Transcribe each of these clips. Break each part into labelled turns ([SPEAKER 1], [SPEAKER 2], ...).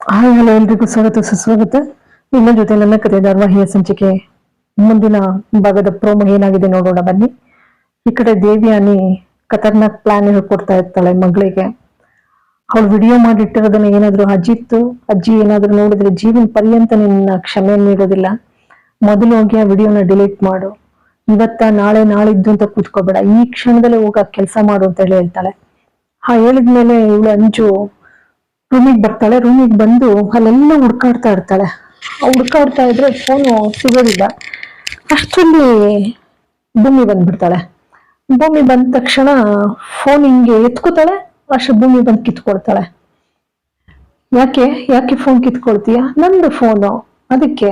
[SPEAKER 1] Hi, hello ಎಲ್ರಿಗೂ ಸ್ವಾಗತ, ಸುಸ್ವಾಗತ. ನಿಮ್ಮ ಜೊತೆ ನನ್ನ ಕತೆ ಧಾರಾವಾಹಿಯ ಸಂಚಿಕೆ ಮುಂದಿನ ಭಾಗದ ಪ್ರೋಮ ಏನಾಗಿದೆ ನೋಡೋಣ, ಬನ್ನಿ. ಈ ಕಡೆ ದೇವಿಯಾನಿ ಖತರ್ನಾಕ್ ಪ್ಲಾನ್ ಹೇಳ್ಕೊಡ್ತಾ ಇರ್ತಾಳೆ ಮಗಳಿಗೆ. ಅವಳು ವಿಡಿಯೋ ಮಾಡಿಟ್ಟಿರೋದನ್ನ ಏನಾದ್ರು ಅಜ್ಜಿತ್ತು ಅಜ್ಜಿ ಏನಾದ್ರು ನೋಡಿದ್ರೆ ಜೀವನ ಪರ್ಯಂತ ನಿನ್ನ ಕ್ಷಮೆ ನೀಡೋದಿಲ್ಲ. ಮೊದಲು ಹೋಗಿ ಆ ವಿಡಿಯೋನ ಡಿಲೀಟ್ ಮಾಡು. ಇವತ್ತ ನಾಳೆ ನಾಳಿದ್ದು ಅಂತ ಕೂತ್ಕೋಬೇಡ. ಈ ಕ್ಷಣದಲ್ಲೇ ಹೋಗ ಕೆಲಸ ಮಾಡು ಅಂತ ಹೇಳಿ ಹೇಳ್ತಾಳೆ. ಹಾ, ಹೇಳಿದ್ಮೇಲೆ ಇವಳು ಅಂಜು ರೂಮಿಗೆ ಬರ್ತಾಳೆ ರೂಮಿಗೆ ಬಂದು ಅಲ್ಲೆಲ್ಲ ಹುಡ್ಕಾಡ್ತಾ ಇರ್ತಾಳೆ. ಹುಡ್ಕಾಡ್ತಾ ಇದ್ರೆ ಫೋನು ಸಿಗೋದಿಲ್ಲ. ಅಷ್ಟರಲ್ಲಿ ಭೂಮಿ ಬಂದ್ಬಿಡ್ತಾಳೆ. ಭೂಮಿ ಬಂದ ತಕ್ಷಣ ಫೋನ್ ಹಿಂಗೆ ಎತ್ಕೋತಾಳೆ, ಅಷ್ಟು ಭೂಮಿ ಬಂದು ಕಿತ್ಕೊಳ್ತಾಳೆ. ಯಾಕೆ ಯಾಕೆ ಫೋನ್ ಕಿತ್ಕೊಳ್ತೀಯ? ನಂದು ಫೋನು ಅದಕ್ಕೆ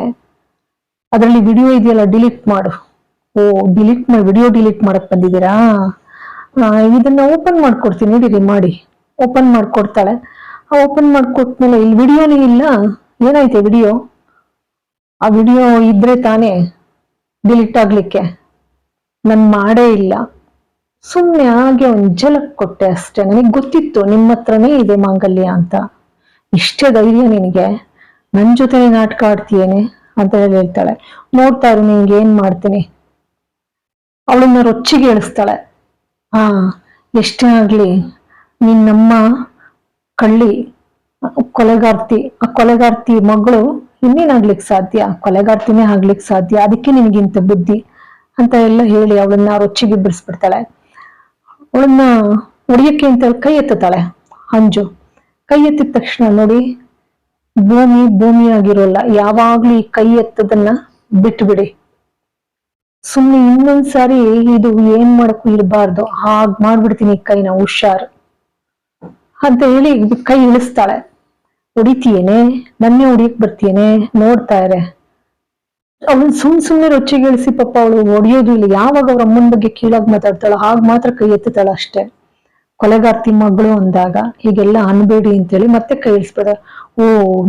[SPEAKER 1] ಅದರಲ್ಲಿ ವಿಡಿಯೋ ಇದೆಯಲ್ಲ ಡಿಲೀಟ್ ಮಾಡು. ಓ ಡಿಲೀಟ್ ಮಾಡಿ ವಿಡಿಯೋ ಡಿಲೀಟ್ ಮಾಡಕ್ಕೆ ಬಂದಿದ್ದೀರಾ? ಇದನ್ನ ಓಪನ್ ಮಾಡ್ಕೊಡ್ತೀನಿ, ನಡೀರಿ, ಮಾಡಿ. ಓಪನ್ ಮಾಡ್ಕೊಡ್ತಾಳೆ. ಓಪನ್ ಮಾಡ್ಕೊಟ್ಮೇಲೆ ಇಲ್ಲಿ ವಿಡಿಯೋನೇ ಇಲ್ಲ. ಏನಾಯ್ತು ವಿಡಿಯೋ? ಆ ವಿಡಿಯೋ ಇದ್ರೆ ತಾನೇ ಡಿಲೀಟ್ ಆಗ್ಲಿಕ್ಕೆ. ನಾನು ಮಾಡೇ ಇಲ್ಲ. ಸುಮ್ಮನೆ ಹಾಗೆ ಒಂದ್ ಜಲಕ್ ಕೊಟ್ಟೆ ಅಷ್ಟೇ. ನನಗೆ ಗೊತ್ತಿತ್ತು ನಿಮ್ಮ ಹತ್ರನೇ ಇದೆ ಮಾಂಗಲ್ಯ ಅಂತ. ಇಷ್ಟೇ ಧೈರ್ಯ ನಿನಗೆ. ನನ್ನ ಜೊತೆ ನಾಟಕ ಆಡ್ತೀಯೇನೆ ಅಂತ ಹೇಳಿ ಹೇಳ್ತಾಳೆ. ನೋಡ್ತಾ ಇರು ನಿನ್ಗೆ ಏನ್ ಮಾಡ್ತೀನಿ. ಅವಳನ್ನ ರೊಚ್ಚಿಗೆ ಇಳಿಸ್ತಾಳೆ ಹಾ ಎಷ್ಟೇ ಆಗ್ಲಿ, ನಿನ್ನಮ್ಮ ಕಳ್ಳಿ ಕೊಲೆಗಾರ್ತಿ, ಆ ಕೊಲೆಗಾರ್ತಿ ಮಗಳು ಇನ್ನೇನಾಗ್ಲಿಕ್ ಸಾಧ್ಯ? ಕೊಲೆಗಾರ್ತಿನೇ ಆಗ್ಲಿಕ್ ಸಾಧ್ಯ? ಅದಕ್ಕೆ ನಿನಗಿಂತ ಬುದ್ಧಿ ಅಂತ ಎಲ್ಲ ಹೇಳಿ ಅವಳನ್ನ ರೊಚ್ಚಿಗೆ ಬಿಡಿಸ್ಬಿಡ್ತಾಳೆ. ಅವಳನ್ನ ಹೊಡಿಯಕ್ಕೆ ಅಂತ ಕೈ ಎತ್ತುತ್ತಾಳೆ, ಅಂಜು. ಕೈ ಎತ್ತಿದ ತಕ್ಷಣ ನೋಡಿ, ಭೂಮಿ ಭೂಮಿ ಆಗಿರೋಲ್ಲ ಯಾವಾಗ್ಲೂ ಈ ಕೈ ಎತ್ತದನ್ನ ಬಿಟ್ಬಿಡಿ. ಸುಮ್ನೆ ಇನ್ನೊಂದ್ಸಾರಿ ಇದು ಏನ್ ಮಾಡಕ್ಕೂ ಇರಬಾರ್ದು. ಹಾಗ್ ಮಾಡ್ಬಿಡ್ತೀನಿ ಕೈನ, ಹುಷಾರ್. ಅಂತ ಹೇಳಿ ಕೈ ಇಳಿಸ್ತಾಳೆ. ಹೊಡಿತೀಯೇನೆ? ನನ್ನೆ ಹೊಡಿಯಕ್ ಬರ್ತೀಯೇನೆ? ನೋಡ್ತಾ ಇರೆ. ಅವನ್ ಸುಮ್ ಸುಮ್ನೆ ರೊಚ್ಚಿಗೆ ಇಳಿಸಿ ಪಾಪ ಅವಳು ಹೊಡಿಯೋದು ಇಲ್ಲ. ಯಾವಾಗ ಅವ್ರ ಅಮ್ಮನ ಬಗ್ಗೆ ಕೀಳಾಗಿ ಮಾತಾಡ್ತಾಳ ಹಾಗ್ ಮಾತ್ರ ಕೈ ಎತ್ತುತ್ತಾಳ ಅಷ್ಟೇ. ಕೊಲೆಗಾರ್ತಿ ಮಗಳು ಅಂದಾಗ ಹೀಗೆಲ್ಲ ಅನ್ಬೇಡಿ ಅಂತೇಳಿ ಮತ್ತೆ ಕೈ ಇಳಿಸ್ಬೇಡ ಓ,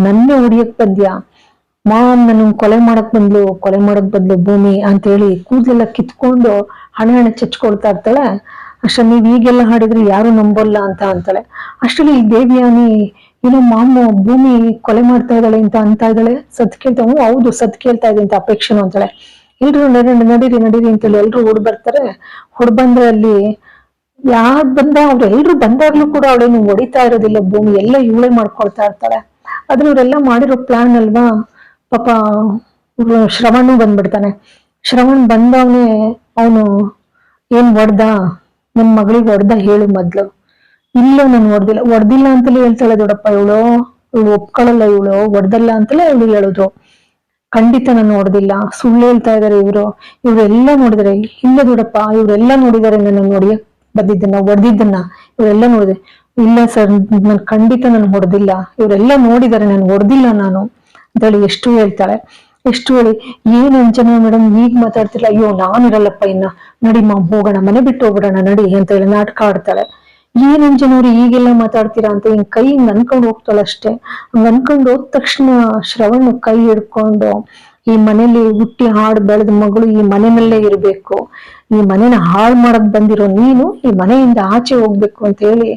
[SPEAKER 1] ನನ್ನೇ ಹೊಡಿಯಕ್ ಬಂದ್ಯಾ? ಮಾಮ್ ನನ್ನ ಕೊಲೆ ಮಾಡಕ್ ಬಂದ್ಲು, ಕೊಲೆ ಮಾಡಕ್ ಬಂದ್ಲು ಭೂಮಿ ಅಂತ ಹೇಳಿ ಕೂದಲೆಲ್ಲ ಕಿತ್ಕೊಂಡು ಹಣೆ ಹಣೆ ಚಚ್ಕೊಳ್ತಾ ಇರ್ತಾಳೆ. ಅಷ್ಟ, ನೀವ್ ಈಗೆಲ್ಲ ಹಾಡಿದ್ರೆ ಯಾರು ನಂಬಲ್ಲ ಅಂತ ಅಂತಾಳೆ. ಅಷ್ಟರಲ್ಲಿ ಈ ದೇವಿಯಾನಿ ಏನೋ ಮಾಮು ಭೂಮಿ ಕೊಲೆ ಮಾಡ್ತಾ ಇದ್ದಾಳೆ ಅಂತ ಅಂತ ಇದ್ದಾಳೆ. ಸತ್ ಕೇಳ್ತಾ, ಹ್ಞೂ, ಹೌದು, ಸತ್ ಕೇಳ್ತಾ ಇದೆ ಅಂತ ಅಪೇಕ್ಷೆನು ಅಂತಾಳೆ. ಎಲ್ರು ನಡೀರಿ ನಡೀರಿ ನಡೀರಿ ಅಂತೇಳಿ ಎಲ್ರು ಹೊಡ್ ಬರ್ತಾರೆ. ಹೊಡ್ ಬಂದ್ರೆ ಅಲ್ಲಿ ಯಾರು ಬಂದ, ಅವ್ರು ಎಲ್ರು ಬಂದಾಗ್ಲೂ ಕೂಡ ಅವಳೇನು ಹೊಡಿತಾ ಇರೋದಿಲ್ಲ ಭೂಮಿ, ಎಲ್ಲ ಇವಳೆ ಮಾಡ್ಕೊಳ್ತಾ ಇರ್ತಾಳೆ. ಆದ್ರೆ ಇವರೆಲ್ಲ ಮಾಡಿರೋ ಪ್ಲಾನ್ ಅಲ್ವಾ? ಪಾಪ ಶ್ರವಣ್ ಶ್ರವಣು ಬಂದ್ಬಿಡ್ತಾನೆ. ಶ್ರವಣ್ ಬಂದವನೇ ಅವನು ಏನ್ ಹೊಡ್ದ? ನನ್ ಮಗಳಿಗೆ ಹೊಡ್ದ ಹೇಳು ಮೊದ್ಲು. ಇಲ್ಲ ನಾನು ಹೊಡ್ದಿಲ್ಲ. ಹೊಡ್ದಿಲ್ಲ ಅಂತಲೇ ಹೇಳ್ತಾಳೆ ದೊಡ್ಡಪ್ಪ ಇವಳು. ಇವಳು ಒಪ್ಕೊಳ್ಳಲ್ಲ ಇವಳು. ಹೊಡ್ದಲ್ಲ ಅಂತಲೇ ಇವಳು ಹೇಳುದು. ಖಂಡಿತ ನಾನು ನೋಡ್ದಿಲ್ಲ ಸುಳ್ಳು ಹೇಳ್ತಾ ಇದಾರೆ ಇವರು. ಇವರೆಲ್ಲ ನೋಡಿದ್ರೆ, ಇಲ್ಲ ದೊಡ್ಡಪ್ಪ, ಇವರೆಲ್ಲ ನೋಡಿದಾರೆ ನನ್ನ ನೋಡಿ ಬಂದಿದ್ದನ್ನ, ಹೊಡೆದಿದ್ದನ್ನ. ಇವರೆಲ್ಲ ನೋಡಿದೆ ಇಲ್ಲ ಸರ್, ನಾನು ಖಂಡಿತ ನಾನು ಹೊಡೆದಿಲ್ಲ. ಇವರೆಲ್ಲ ನೋಡಿದಾರೆ, ನಾನು ಹೊಡೆದಿಲ್ಲ ನಾನು ಅಂತೇಳಿ ಎಷ್ಟು ಹೇಳ್ತಾಳೆ. ಎಷ್ಟು ಹೇಳಿ, ಏನ್ ಅಂಜನ ಮೇಡಮ್ ಈಗ ಮಾತಾಡ್ತಿಲ್ಲ ಅಯ್ಯೋ, ನಾನು ಇರಲ್ಲಪ್ಪ ಇನ್ನ. ನಡಿ ಮಾ ಹೋಗೋಣ, ಮನೆ ಬಿಟ್ಟು ಹೋಗ್ಬಿಡೋಣ, ನಡಿ ಅಂತ ಹೇಳಿ ನಾಟಕ ಆಡ್ತಾಳೆ ಏನ್ ಅಂಜನವ್ರು ಈಗೆಲ್ಲ ಮಾತಾಡ್ತೀರಾ? ಅಂತ ಹಿಂಗ್ ಕೈ ನನ್ಕೊಂಡು ಹೋಗ್ತಾಳೆ ಅಷ್ಟೇ. ಹೋದ್ ಹೋದ ತಕ್ಷಣ ಶ್ರವಣ್ ಕೈ ಹಿಡ್ಕೊಂಡು, ಈ ಮನೇಲಿ ಹುಟ್ಟಿ ಹಾಡ್ ಬೆಳೆದ ಮಗಳು ಈ ಮನೆಯಲ್ಲೇ ಇರ್ಬೇಕು. ಈ ಮನೇನ ಹಾಳು ಮಾಡಕ್ ಬಂದಿರೋ ನೀನು ಈ ಮನೆಯಿಂದ ಆಚೆ ಹೋಗ್ಬೇಕು ಅಂತ ಹೇಳಿ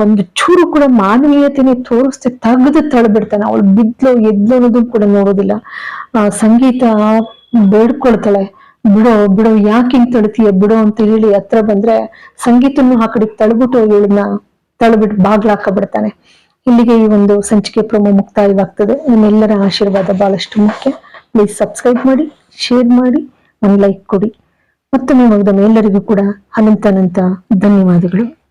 [SPEAKER 1] ಒಂದು ಚೂರು ಕೂಡ ಮಾನವೀಯತೆನೆ ತೋರಿಸ್ತಿ ತೆಗೆದು ತಳ್ಬಿಡ್ತಾನೆ. ಅವಳು ಬಿದ್ಲು, ಎದ್ಲು ಅನ್ನೋದು ಕೂಡ ನೋಡೋದಿಲ್ಲ. ಆ, ಸಂಗೀತ ಬೇಡ್ಕೊಳ್ತಾಳೆ. ಬಿಡೋ ಬಿಡೋ, ಯಾಕೆ ಹಿಂಗ್ ತಳ್ತೀಯ ಬಿಡೋ ಅಂತ ಹೇಳಿ ಹತ್ರ ಬಂದ್ರೆ ಸಂಗೀತನು ಆ ಕಡೆ ತಳ್ಬಿಟ್ಟು ಇವಳನ್ನ ತಳ್ಬಿಟ್ಟು ಬಾಗ್ಲಾಕ ಹಾಕಬಿಡ್ತಾನೆ ಇಲ್ಲಿಗೆ ಈ ಒಂದು ಸಂಚಿಕೆ ಪ್ರಮೋ ಮುಕ್ತಾಯವಾಗ್ತದೆ. ನಿಮ್ಮೆಲ್ಲರ ಆಶೀರ್ವಾದ ಬಹಳಷ್ಟು ಮುಖ್ಯ. ಪ್ಲೀಸ್ ಸಬ್ಸ್ಕ್ರೈಬ್ ಮಾಡಿ, ಶೇರ್ ಮಾಡಿ, ಒಂದು ಲೈಕ್ ಕೊಡಿ. ಮತ್ತೊಮ್ಮೆ ಹೋದ ಎಲ್ಲರಿಗೂ ಕೂಡ ಅನಂತ ಅನಂತ ಧನ್ಯವಾದಗಳು.